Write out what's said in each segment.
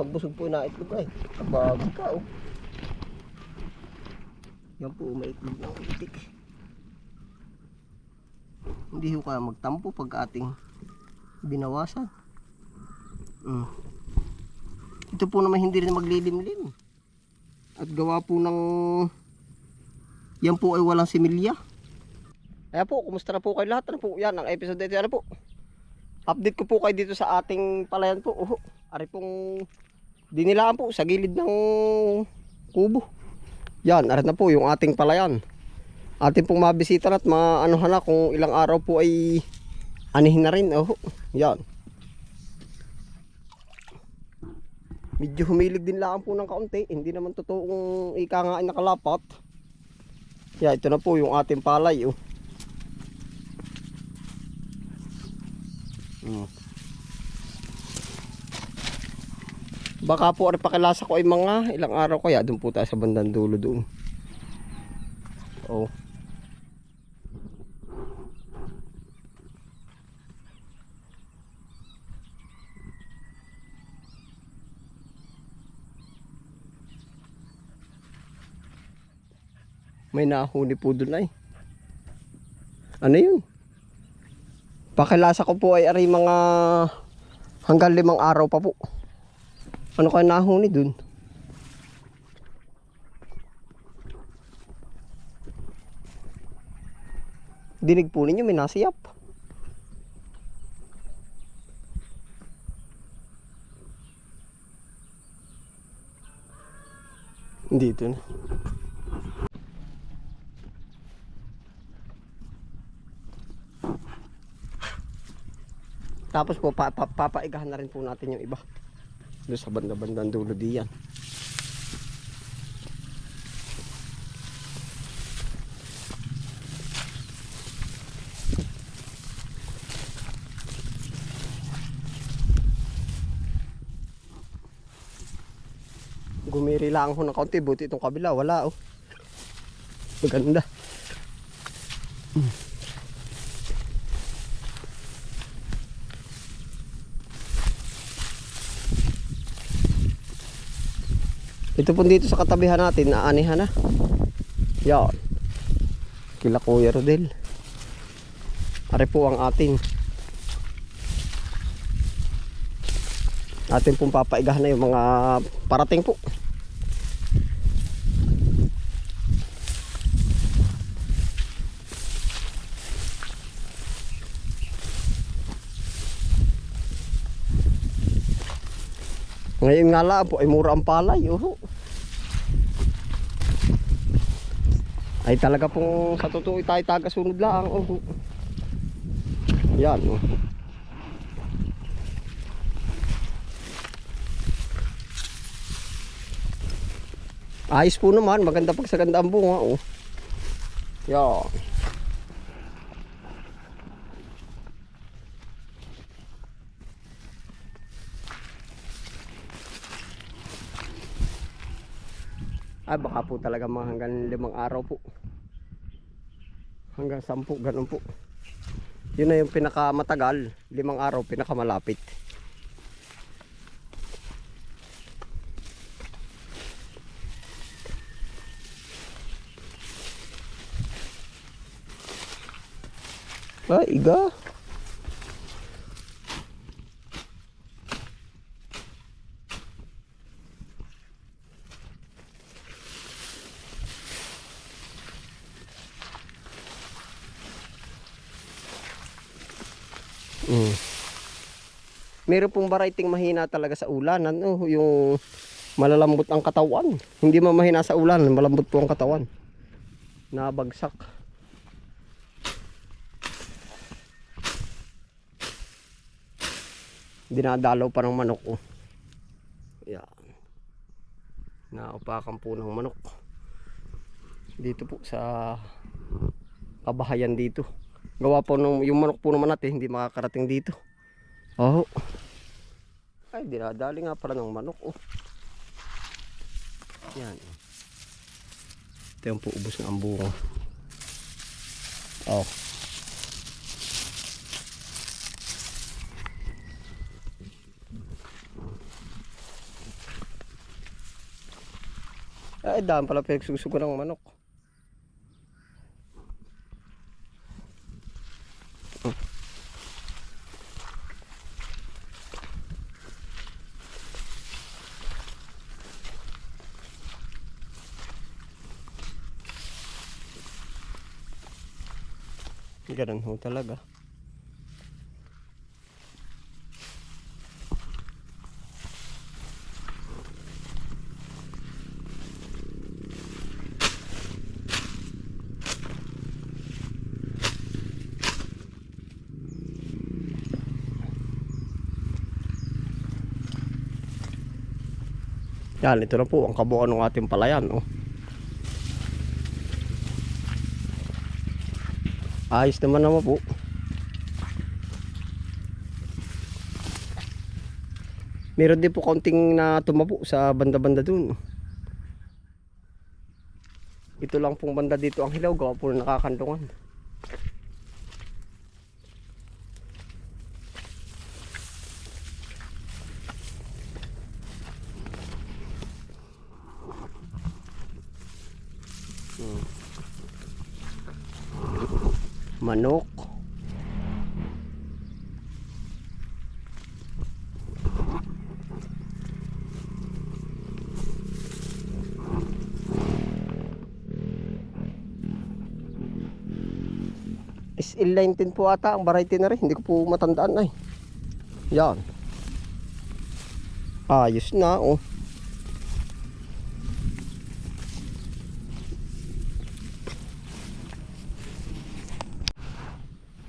Pagbusog po na itlog ay. Kabagi ka oh. Yan po, may itlog ng itik. Hindi ho kaya magtampo pag ating binawasan. Mm. Ito po naman hindi rin maglilimlim. At gawa po ng yan po ay walang similya. Kaya po, kumusta na po kayo lahat? Ano po? Yan, ang episode dito. Ano po? Update ko po kayo dito sa ating palayan po. Oh, ari pong dinilaan po sa gilid ng kubo. Yan, ari na po yung ating palayan. Ating pong mabisita at maanuhan na kung ilang araw po ay anihin na rin. Oh, yan. Medyo humilig din lang po ng kaunti. Hindi naman totoong ika nga ay nakalapat. Yeah, ito na po yung ating palay. Oh. Mm. Baka po ari pakilasa ko ay mga ilang araw kaya doon po tayo sa bandang dulo doon. Oh. May nahuli po doon ay. Ano yun? Pakilasa ko po ay ari mga hanggang limang araw pa po. Ano kaya nahuni dun? Dinig po ninyo, may nasiyap. Dito na. Tapos po, pa, pa, papaigahan na rin po natin yung iba. Doon sa banda-bandang dulo diyan. Gumiri lang ako ng kaunti, buti itong kabila, wala oh. Maganda. Ito po dito sa katabihan natin, naanihan na. Yan. Kila Kuya Rodel. Are po ang atin. Atin pong papaigahan na yung mga parating po. Ngayon nga lang po ay mura ang palay. Oh. Ay talaga pong sa totoo tayo tagasunod lang. Oh. Yan. Oh. Ayos po naman, maganda pag sa ganda ang bunga. Oh. Yan. Ah, baka po talaga mga hanggang limang araw po. Hanggang sampu, ganun po. Yun na yung pinakamatagal. Limang araw, pinakamalapit. Ah, iga. Mm. Meron pong variety mahina talaga sa ulan, ano, yung malalambot ang katawan. Hindi man mahina sa ulan, malambot po ang katawan. Nabagsak. Dinadalaw pa ng manok. Oh. Yan. Naupakan po ng manok. Dito po sa kabahayan dito gawa po nung yung manok po naman natin hindi makakarating dito. Oh ay dinadali nga pala ng manok oh. Yan ito yung po ubos ng ambunga oh Ay, daan pala pinagsusugo ng manok. Ganun ho talaga. Yan, ito na po ang kabuuan ng ating palayan. Oh. Ayos naman naman po. Meron din po konting na tumapo sa banda-banda dun. Ito lang pong banda dito ang hilaw, gawa po na nakakandungan. Manok. SL19 po ata ang variety na rin. Hindi ko po matandaan ay. Yan. Ayos na oh.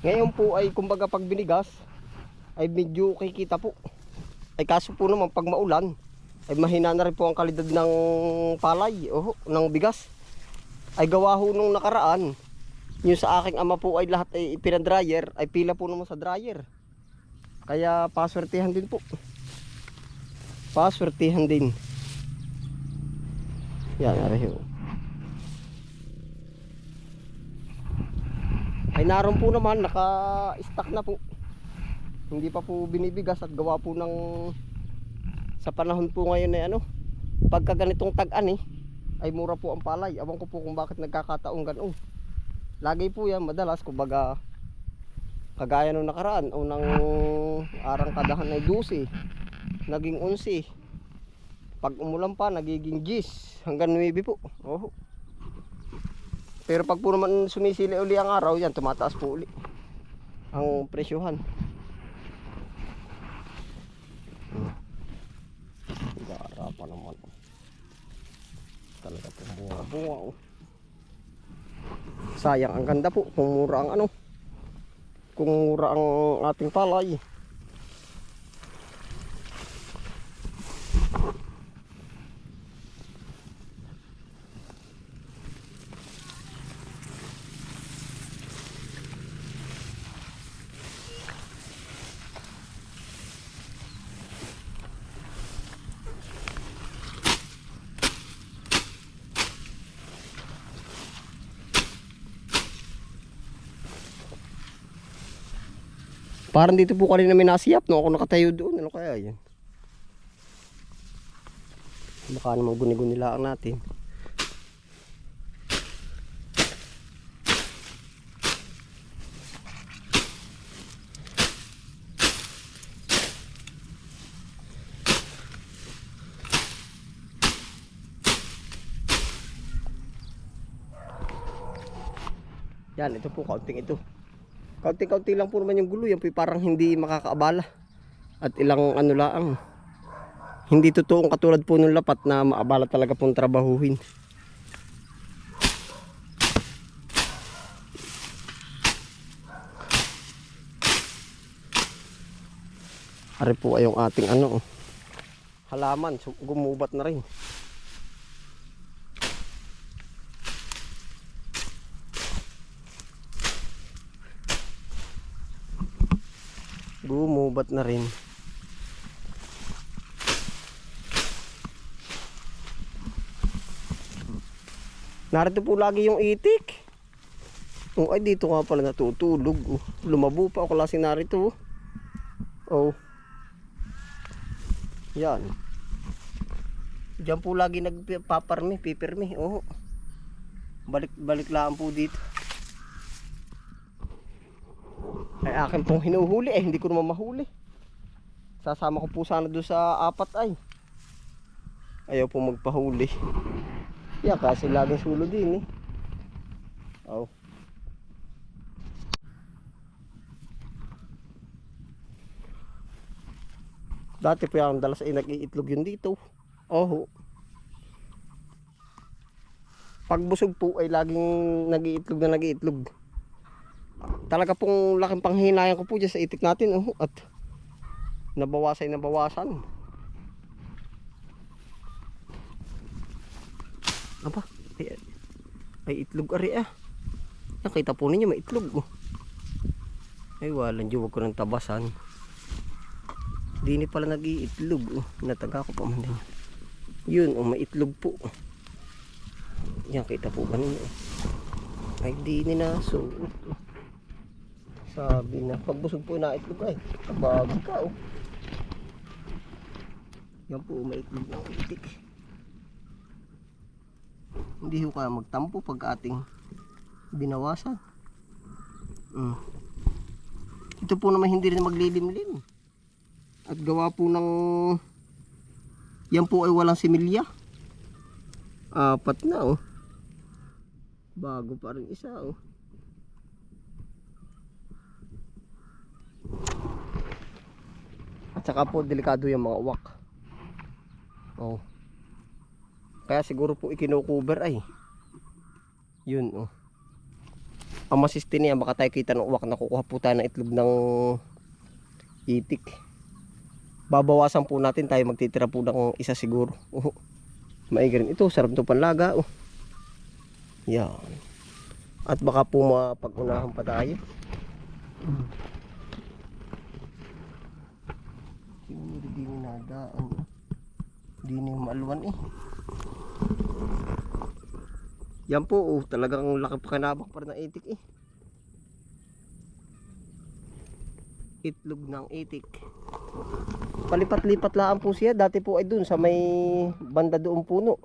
Ngayon po ay kumbaga pag binigas ay medyo kikita po. Ay kaso po naman pag maulan ay mahina na rin po ang kalidad ng palay o ng bigas. Ay gawa ho nung nakaraan yung sa aking ama po ay lahat ay pinadryer ay pila po naman sa dryer. Kaya paswertihan din po. Paswertihan din. Yan, ariho. ay naroon po naman naka-stack na po hindi pa po binibigas at gawa po ng sa panahon po ngayon ay ano pagka ganitong tag-an eh ay mura po ang palay awan ko po kung bakit nagkakataong ganun lagi po yan madalas kumbaga kagaya nung nakaraan unang arang kadahan ay 12 naging 11 pag umulan pa nagiging 10 hanggang 9 po oh pero pag po naman sumisili uli ang araw, yan tumataas po uli ang presyohan. Gara pa naman. Talaga po bunga-bunga oh. Sayang ang ganda po kung mura ang ano. Kung mura ang ating palay. Parang dito po kanina may nasiyap no ako nakatayo doon. Ano kaya yan? Baka naman guni-guni lang natin. Yan, ito po, kaunting ito. Kaunti-kaunti lang po naman yung gulo. Yan po parang hindi makakaabala. At ilang ano lang. Hindi totoong katulad po nung lapat na maabala talaga pong trabahuhin. Ari po ay yung ating ano. oh, Halaman. Gumubat na rin. Gumubat na rin. Narito po lagi yung itik. Oh, ay dito nga pala natutulog. Oh. Lumabo pa ako lasing narito. Oh. oh. Yan. Diyan po lagi nagpaparmi, pipirmi. Oo. Balik balik lang po dito. Ay akin pong hinuhuli eh, hindi ko naman mahuli. Sasama ko po sana doon sa apat ay. Ayaw po magpahuli. Yeah, kasi laging sulo din eh. Oh. Dati po yung dalas ay nag-iitlog yun dito. Oh. Pag busog po ay laging nag-iitlog na nag-iitlog. Talaga pong laking panghinayan ko po dyan sa itik natin. Oh. At nabawasan nabawasan. Aba, ay, ay itlog ari ah. Nakita po ninyo may itlog. Oh. Ay walang diyo, wag ko ng tabasan. Di ni pala nag-iitlog. Oh. Nataga ko pa man din. Yun, oh, may itlog po. Yan, kita po ba ninyo? Ay, di ni nasuot. Oh. Sabi na, pagbusog po na itlog ay. Kabagi ka, oh. Yan po, may itlog ng itik. Hindi ho kaya magtampo pag ating binawasan. Mm. Ito po naman hindi rin maglilimlim. At gawa po ng yan po ay walang similya. Apat na oh. Bago pa rin isa oh. At saka po delikado yung mga uwak. Oh. Kaya siguro po ikinukuber ay. Yun oh. Ang masiste niya baka tayo kita ng uwak na kukuha po tayo ng itlog ng itik. Babawasan po natin tayo magtitira po ng isa siguro. Oh. Maigi rin ito, sarap ito panlaga oh. Yan. At baka po mapag-unahan pa tayo. Siguro di ni nadaan. Di ni maalwan eh. Yan po, oh, talagang laki pa kanabak para ng itik eh. Itlog ng itik. Palipat-lipat lang po siya. Dati po ay dun sa may banda doong puno.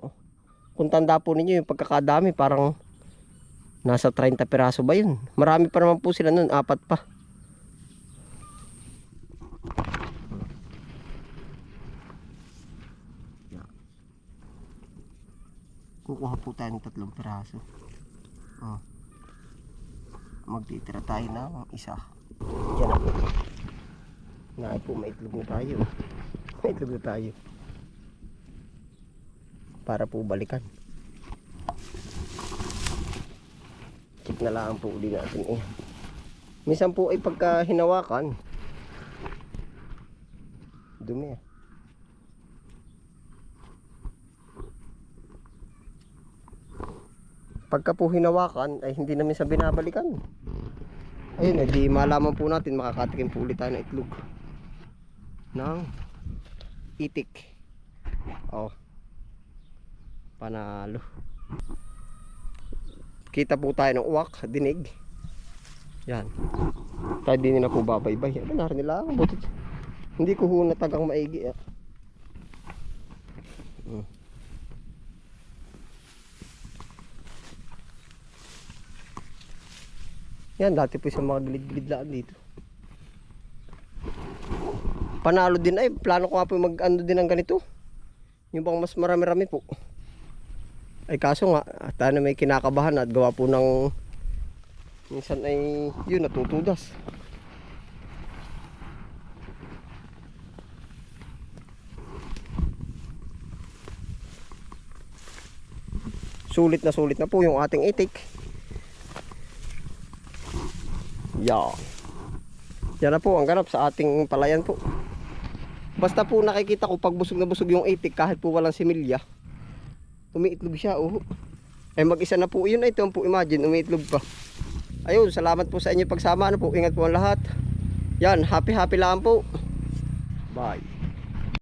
Kung tanda po ninyo yung pagkakadami, parang nasa 30 piraso ba yun? Marami pa naman po sila nun, apat pa. Kukuha po tayo ng tatlong piraso. Oh. Magtitira tayo ng isa. Yan na po. Nga po, maitlog na tayo. Maitlog na tayo. Para po balikan. Check na lang po uli natin eh. Minsan po ay pagka hinawakan, dumi ah. Pagka po hinawakan ay hindi namin sa binabalikan. Ayun eh di malaman po natin makakatikim po ulit tayo ng itlog. Ng itik. Oh. Panalo. Kita po tayo ng uwak dinig. Yan. Tayo din na po babaybay. Ano na nila? Buti. Hindi ko ho natagang maigi ah. Yan, dati po sa mga gilid-gilid lang dito. Panalo din ay, plano ko nga po mag ano din ng ganito. Yung bang mas marami-rami po. Ay kaso nga, at ano may kinakabahan at gawa po ng minsan ay yun natutudas. Sulit na sulit na po yung ating itik. Yan. Yan na po ang ganap sa ating palayan po. Basta po nakikita ko pag busog na busog yung itik kahit po walang similya. Umiitlog siya oh. Ay mag-isa na po yun ay po imagine umiitlog pa. Ayun, salamat po sa inyo pagsama. Ano po, ingat po ang lahat. Yan, happy happy lang po. Bye.